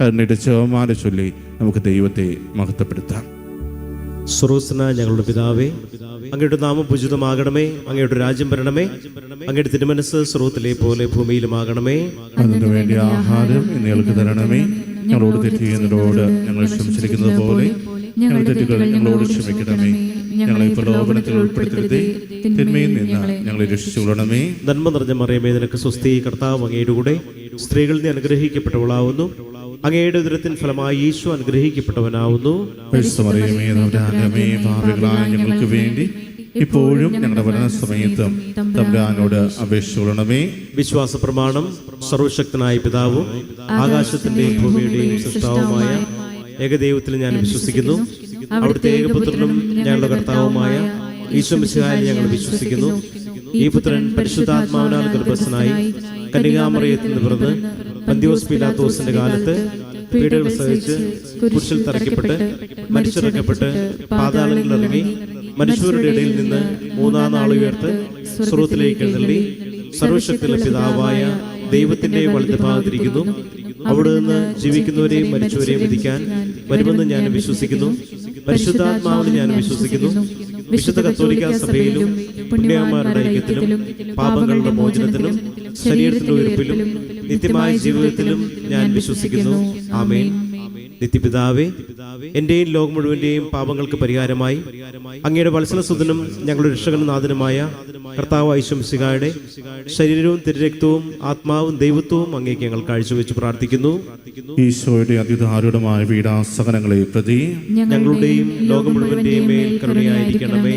കരുണയുടെ ചേവമാല ചൊല്ലി നമുക്ക് ദൈവത്തെ മഹത്വപ്പെടുത്താം. സ്രോസ്ന ഞങ്ങളുടെ പിതാവേ അങ്ങയുടെ നാമം പൂജിതമാകണമേ അങ്ങയുടെ രാജ്യം വരണമേ അങ്ങയുടെ തിരുമനസ് സ്രോത്തിലെ പോലെ ഭൂമിയിലുമാകണമേ. അതിനു വേണ്ടി ആഹാരം നിങ്ങൾക്ക് തരണമേ. ഞങ്ങളോട് തെറ്റിയതിനോട് ഞങ്ങൾ ക്ഷമിച്ചിരിക്കുന്നത് പോലെ ഞങ്ങളുടെ തെറ്റുകൾ ഞങ്ങളോട് ക്ഷമിക്കണമേ. ഞങ്ങളെ പ്രലോഭനത്തിൽ ഉൾപ്പെടുത്തരുതേ. തിന്മയിൽ നിന്ന് ഞങ്ങളെ രക്ഷിച്ചുകൊള്ളണമേ നന്മ നിറഞ്ഞ മറിയമേ നിനക്ക് സ്വസ്തി കർത്താവ് അങ്ങയുടെ കൂടെ. സ്ത്രീകളിൽ നീ അനുഗ്രഹിക്കപ്പെട്ടവളാവുന്നു. അങ്ങയുടെ ഉദരത്തിൻ ഫലമായി യേശു അനുഗ്രഹിക്കപ്പെട്ടവനാവുന്നു. ഞങ്ങൾക്ക് വേണ്ടി ഇപ്പോഴും ഞങ്ങളുടെ തമ്പുരാനോട് അപേക്ഷിച്ചുകൊള്ളണമേ. വിശ്വാസ പ്രമാണം സർവശക്തനായ പിതാവും ആകാശത്തിന്റെയും ഭൂമിയുടെയും സൃഷ്ടാവുമായ ഏകദൈവത്തിൽ ഞാൻ വിശ്വസിക്കുന്നു. അവിടുത്തെ ഏകപുത്രനും ഞങ്ങളുടെ കർത്താവുമായ ഈശോ മിശിഹായിൽ ഞങ്ങൾ വിശ്വസിക്കുന്നു. ഈ പുത്രൻ പരിശുദ്ധാത്മാവിനാൽ ഗർഭസ്ഥനായി കന്യകാമറിയത്തിൽ നിന്ന് പിറന്ന് പന്തിയോസ് പിലാത്തോസിന്റെ കാലത്ത് പീഡകൾ സഹിച്ച് കുരിശിൽ തറയ്ക്കപ്പെട്ട് മരിച്ചിറക്കപ്പെട്ട് പാതാളങ്ങളിൽ ഇറങ്ങി മനുഷ്യരുടെ ഇടയിൽ നിന്ന് മൂന്നാം നാൾ ഉയർത്ത് സ്രോത്തിലേക്ക് എഴുന്നള്ളി. സർവശക്തിയുള്ള പിതാവായ ദൈവത്തിന്റെ വലതുഭാഗത്തിരിക്കുന്നു. അവിടെ നിന്ന് ജീവിക്കുന്നവരെയും മരിച്ചവരെയും വിധിക്കാൻ വരുമെന്ന് ഞാൻ വിശ്വസിക്കുന്നു. പരിശുദ്ധാത്മാവിന് ഞാൻ വിശ്വസിക്കുന്നു. വിശുദ്ധ കത്തോലിക്ക സഭയിലും പുണ്യാമാരുടെ ഐക്യത്തിലും പാപങ്ങളുടെ മോചനത്തിലും ശരീരത്തിന്റെ ഉയർപ്പിലും നിത്യമായ ജീവിതത്തിലും ഞാൻ വിശ്വസിക്കുന്നു. ആമേൻ. നിത്യപിതാവേ എന്റെയും ലോകം മുഴുവന്റെയും പാപങ്ങൾക്ക് പരിഹാരമായി. അങ്ങയുടെ വത്സലസുതനും ഞങ്ങളുടെ രക്ഷകനും നാഥനുമായ കർത്താവ് ഐശ്വംസികായുടെ ശരീരവും തിരുരക്തവും ആത്മാവും ദൈവത്വവും അങ്ങേക്ക് ഞങ്ങൾ കാഴ്ചവെച്ച് പ്രാർത്ഥിക്കുന്നു. ഈശോയുടെ അതിദാരുണമായ പീഡാസകനങ്ങളെ പ്രതി ഞങ്ങളുടെയും ലോകം മുഴുവന്റെയും മേൽ കരുണയായിരിക്കണമേ.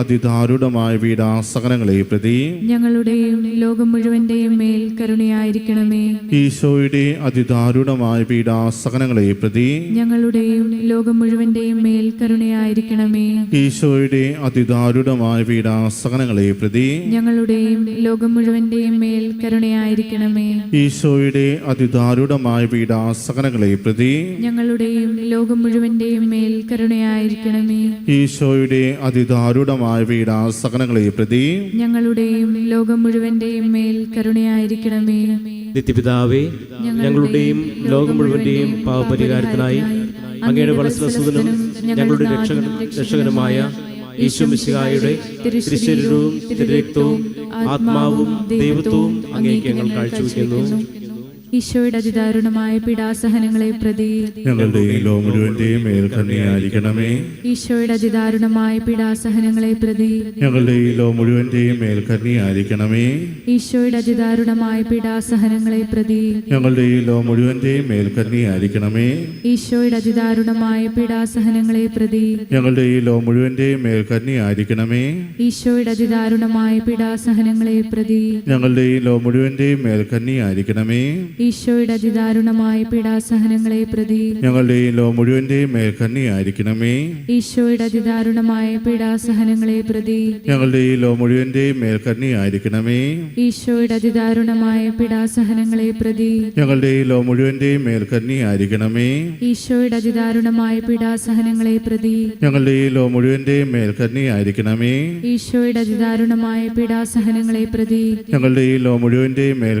അതിദാരുണമായ വീടാസകനങ്ങളെ പ്രതി ഞങ്ങളുടെയും ലോകം മുഴുവന്റെയും മേൽ കരുണയായിരിക്കണമേ. ഈശോയുടെ അതിദാരുണമായ വീടാസകനങ്ങളെ പ്രതി ഞങ്ങളുടെയും ലോകം മുഴുവന്റെയും മേൽ കരുണയായിരിക്കണമേ. ഈശോയുടെ അതിദാരുണമായ വീടാസകനങ്ങളെ പ്രതി ഞങ്ങളുടെയും ലോകം മുഴുവന്റെയും മേൽ കരുണയായിരിക്കണമേ. ഈശോയുടെ അതിദാരുണമായ വീടാസകനങ്ങളെ പ്രതി ഞങ്ങളുടെയും ലോകം മുഴുവന്റെയും മേൽ കരുണയായിരിക്കണമേ. ഈശോയുടെ അതിദാരുണമായ പീഡാസകനങ്ങളെ പ്രതി. ഞങ്ങളുടെയും ലോകം മുഴുവന്റെയും മേൽ കരുണയായിരിക്കണമേ. നിത്യപിതാവേ ഞങ്ങളുടെയും ലോകം മുഴുവന്റെയും പാവപരിഹാരത്തിനായി അങ്ങയുടെ വളസ്വസുതനും ഞങ്ങളുടെ രക്ഷകനും രക്ഷകനുമായ ഈശോ മിശിഹായുടെ തിരുശരീരവും തിരുരക്തവും ആത്മാവും ദൈവത്വവും അങ്ങേക്ക് ഞങ്ങൾ കാഴ്ചവെക്കുന്നു. ഈശോയുടെ അതിദാരുണമായ പീഡാസഹനങ്ങളെ പ്രതി ഞങ്ങളുടെ മുഴുവന്റെയും ഈശോയുടെ അതിദാരുണമായ പീഡാസഹനങ്ങളെ പ്രതി ഞങ്ങളുടെ ഈ ലോ മുഴുവന്റെയും മേൽ കന്യായിരിക്കണമേ ഈശോയുടെ അതിദാരുണമായ പീഡാസഹനങ്ങളെ പ്രതി ഞങ്ങളുടെ ഈ ലോ മുഴുവന്റെയും മേൽ കന്യായിരിക്കണമേ ഈശോയുടെ അതിദാരുണമായ പീഡാസഹനങ്ങളെ പ്രതി ഞങ്ങളുടെ ഈ ലോ മുഴുവന്റെയും മേൽ കന്യായിരിക്കണമേ ഈശോയുടെ അതിദാരുണമായ പീഡാസഹനങ്ങളെ പ്രതി ഞങ്ങളുടെ ഈ ലോ മുഴുവന്റെയും മേൽ കന്യായിരിക്കണമേ ഈശോയുടെ അതിദാരുണമായ പീഡാസഹനങ്ങളെ പ്രതി ഞങ്ങളുടെ ലോ മുഴുവന്റെയും മേൽ ഈശോയുടെ അതിദാരുണമായ പീഡാസഹനങ്ങളെ പ്രതി ഞങ്ങളുടെ ലോ മുഴുവന്റെയും മേൽ ഈശോയുടെ അതിദാരുണമായ പീഡാസഹനങ്ങളെ പ്രതി ഞങ്ങളുടെ ലോ മുഴുവന്റെയും മേൽ ഈശോയുടെ അതിദാരുണമായ പീഡാസഹനങ്ങളെ പ്രതി ഞങ്ങളുടെ ലോ മുഴുവന്റെയും മേൽ ഈശോയുടെ അതിദാരുണമായ പീഡാസഹനങ്ങളെ പ്രതി ഞങ്ങളുടെ ലോ മുഴുവന്റെയും മേൽ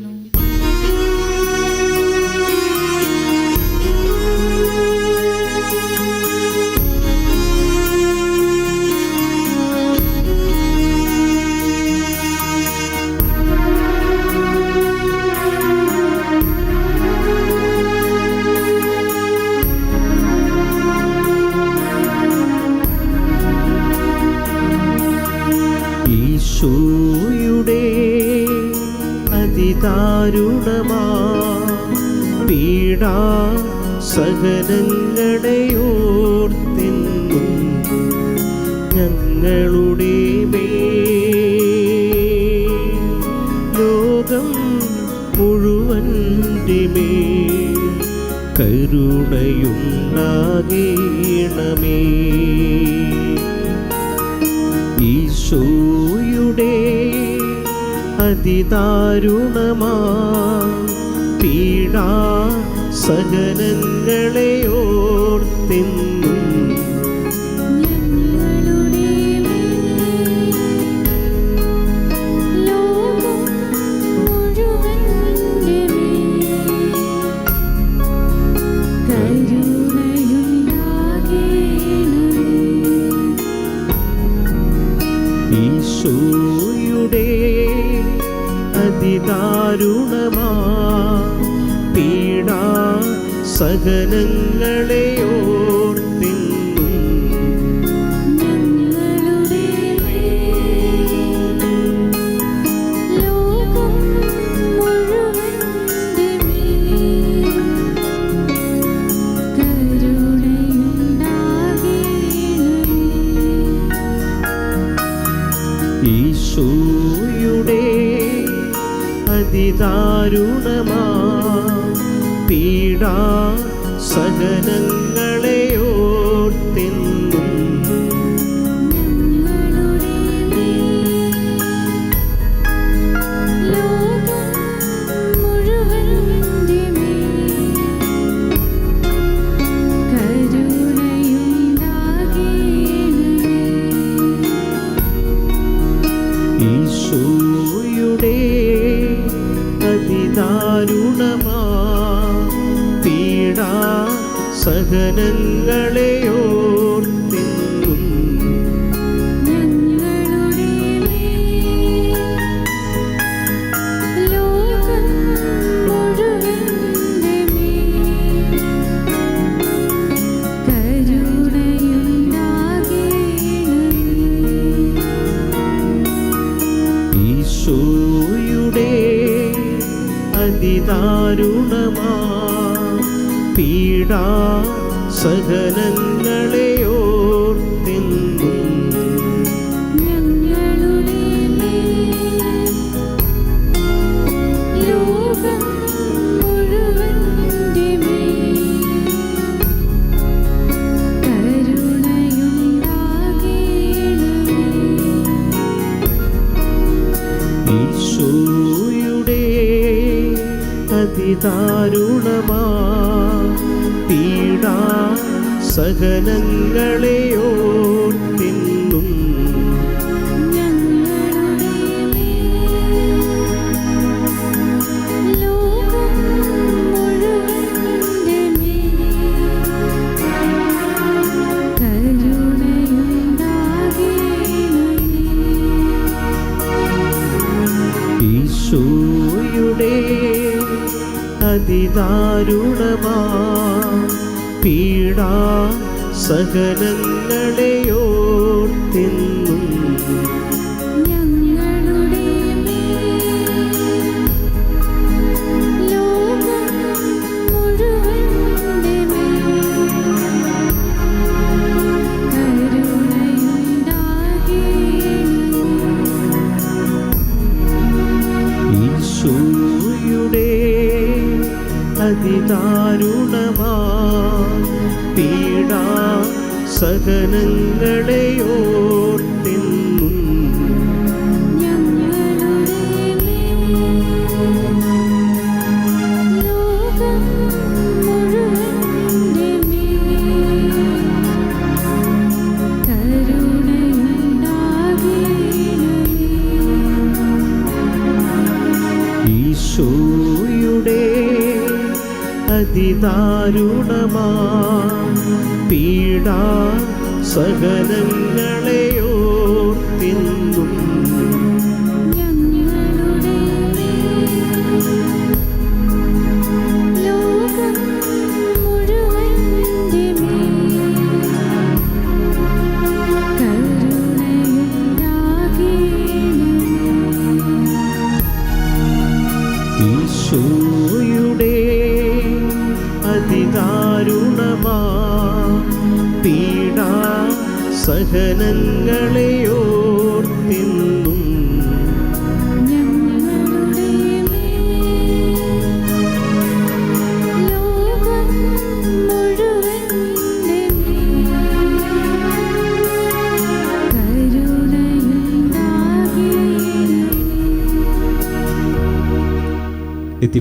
ഞങ്ങളുടെ ലോകം മേൽ കരുണയുണ്ടാകേണമേ. ഈശോയുടെ അതിദാരുണമാ പീഡാ സഹനങ്ങളെ പീഡാ സഹനങ്ങളെ ഓർത്തെന്നും. ഈശോയുടെ അതിദാരുണമാ പീഡാ സഹനങ്ങളെ സഹനങ്ങളെ ഓർത്തെന്നും ഈശോയുടെ അതിദാരുണമാ പീഡാ സഹനങ്ങളെ പീഡാ സഹനങ്ങളെ അതിദാരുണമാ. പീഡാ സഹനങ്ങളെ ഓർത്തെന്നും അതിദാരുണമാ പീഡാ സകലങ്ങളെയോ ഓർത്തെന്നും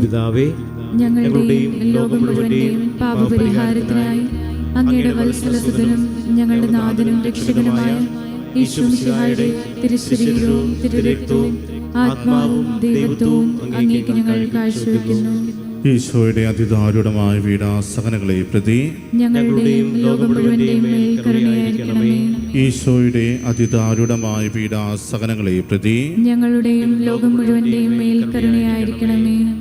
നിത്യപിതാവേ ഞങ്ങളുടെയും ലോകം മുഴുവന്റെയും പാപപരിഹാരത്തിനായി അങ്ങയുടെ വത്സലസുതനും ഞങ്ങളുടെ നാഥനും രക്ഷകനുമായ തിരുശരീരവും തിരുരക്തവും ആത്മാവും ദൈവത്വവും അങ്ങേക്ക് ഞങ്ങൾ കാഴ്ചവെക്കുന്നു. ഈശോയുടെ അതിദാരുണമായ വീടാസകനകളെ പ്രതി ഞങ്ങളുടെയും ലോകം മുഴുവന്റെയും മേൽ കരുണയായിരിക്കണമേ. ഈശോയുടെ അതിദാരുണമായ വീടാസകനങ്ങളെ പ്രതി ഞങ്ങളുടെയും ലോകം മുഴുവന്റെയും മേൽ കരുണയായിരിക്കണമേ.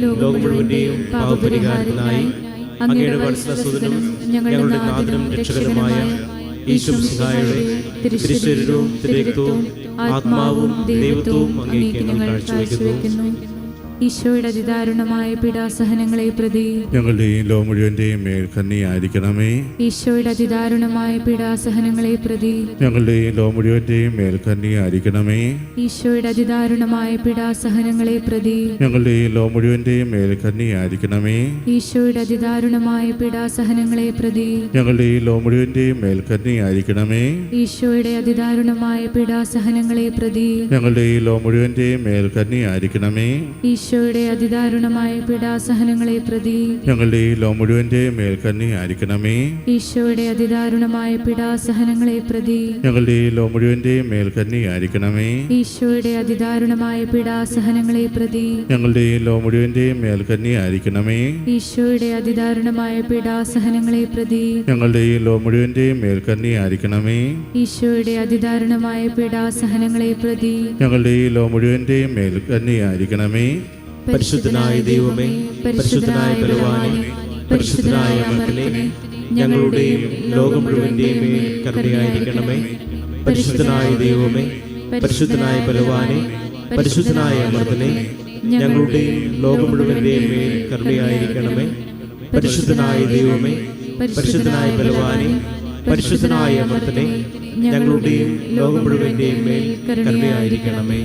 ലോകം പാപപരിഹാരത്തിനായി അങ്ങയുടെ ഞങ്ങളുടെ നാഥനും രക്ഷകനുമായ ഈശ്വരയുടെ തിരുശരീരവും ആത്മാവും ദൈവത്വവും അങ്ങേക്ക് ഞങ്ങൾ കാഴ്ചവെക്കുന്നു. ഈശോയുടെ അതിദാരുണമായ പീഡാസഹനങ്ങളെ പ്രതി ഞങ്ങളുടെയും ലോ മുഴുവന്റെയും മേൽ കന്നിയായിരിക്കണമേ ഈശോയുടെ അതിദാരുണമായ പീഡാസഹനങ്ങളെ പ്രതി ഞങ്ങളുടെയും ലോ മുഴുവന്റെയും മേൽ കന്നിയായിരിക്കണമേ ഈശോയുടെ അതിദാരുണമായ പീഡാസഹനങ്ങളെ പ്രതി ഞങ്ങളുടെയും ലോ മുഴുവന്റെയും മേൽ കന്നിയായിരിക്കണമേ ഈശോയുടെ അതിദാരുണമായ പീഡാസഹനങ്ങളെ പ്രതി ഞങ്ങളുടെയും ലോ മുഴുവന്റെയും മേൽ കന്നിയായിരിക്കണമേ ഈശോയുടെ അതിദാരുണമായ പീഡാസഹനങ്ങളെ പ്രതി ഞങ്ങളുടെയും ലോ മുഴുവന്റെയും മേൽ കന്നിയായിരിക്കണമേ ഈശോയുടെ അതിദാരുണമായ പീഡാസഹനങ്ങളെ പ്രതി ഞങ്ങളുടെയും ലോ മേൽക്കണ്ണി ആയിരിക്കണമേ. ഈശോയുടെ അതിദാരുണമായ പീഡാസഹനങ്ങളെ പ്രതി ഞങ്ങളുടെയും ലോ മേൽക്കണ്ണി ആയിരിക്കണമേ. ഈശോയുടെ അതിദാരുണമായ പീഡാസഹനങ്ങളെ പ്രതി ഞങ്ങളുടെയും ലോ മേൽക്കണ്ണി ആയിരിക്കണമേ. ഈശോയുടെ അതിദാരുണമായ പീഡാസഹനങ്ങളെ പ്രതി ഞങ്ങളുടെയും ലോ മേൽക്കണ്ണി ആയിരിക്കണമേ. ഈശോയുടെ അതിദാരുണമായ പീഡാസഹനങ്ങളെ പ്രതി ഞങ്ങളുടെയും ലോ മേൽക്കണ്ണി ആയിരിക്കണമേ. പരിശുദ്ധനായ ദൈവമേ പരിശുദ്ധനായ ബലവാനെ പരിശുദ്ധനായ മകനെ ഞങ്ങളുടെയും ലോകം മുഴുവന്റെയും കരുണയായിരിക്കണമേ. പരിശുദ്ധനായ ദൈവമേ പരിശുദ്ധനായ ബലവാനെ പരിശുദ്ധനായ മർദ്ദനെ ഞങ്ങളുടെയും ലോകം മുഴുവന്റെയും കരുണയായിരിക്കണമേ. പരിശുദ്ധനായ ദൈവമേ പരിശുദ്ധനായ ബലവാനെ പരിശുദ്ധനായ മർദ്ദനെ ഞങ്ങളുടെയും ലോകം മുഴുവന്റെയും കരുണയായിരിക്കണമേ.